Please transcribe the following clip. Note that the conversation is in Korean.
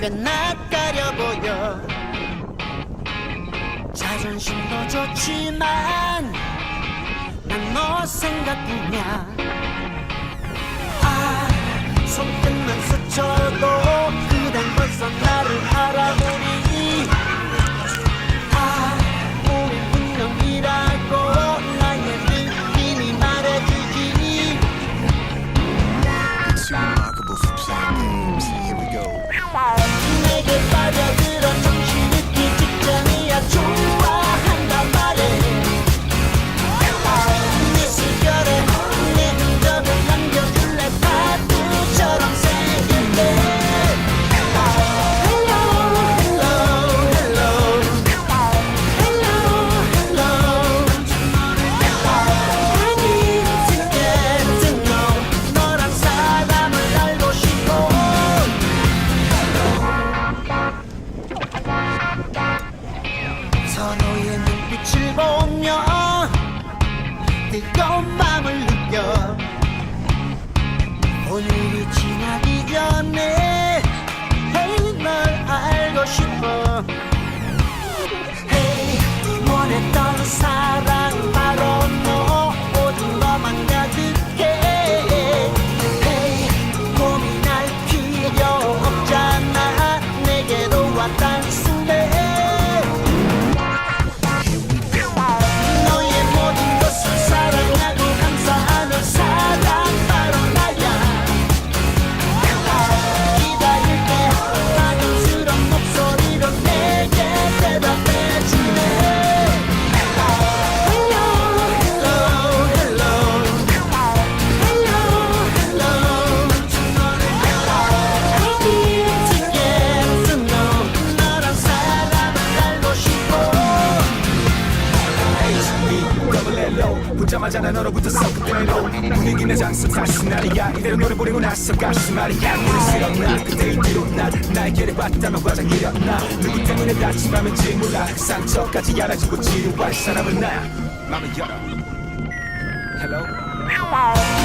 꽤 낯가려 보여. 자존심도 좋지만 난 너 생각뿐이야 마음을 느껴. 오늘이 지나기 전에 hey, 널 알고 싶어. Hey, 원했던 사랑 바로 너. 모든 너만 가득해. Hey, 고민할 필요 없잖아. 내게로 와 단숨 보자마자 난 얼어붙었어 그대로 분위기는 장소 다시 날이야. 이대로 노래 부르고 나서 가시 말이야. 우리 싫었나? 그때 이대로 난 날개를 봤다면 과장 이렸나? 누구 때문에 다치마면지 몰라 그 상처까지 알아주고 치료할 사람은 나야 맘을 열어. Hello? 정신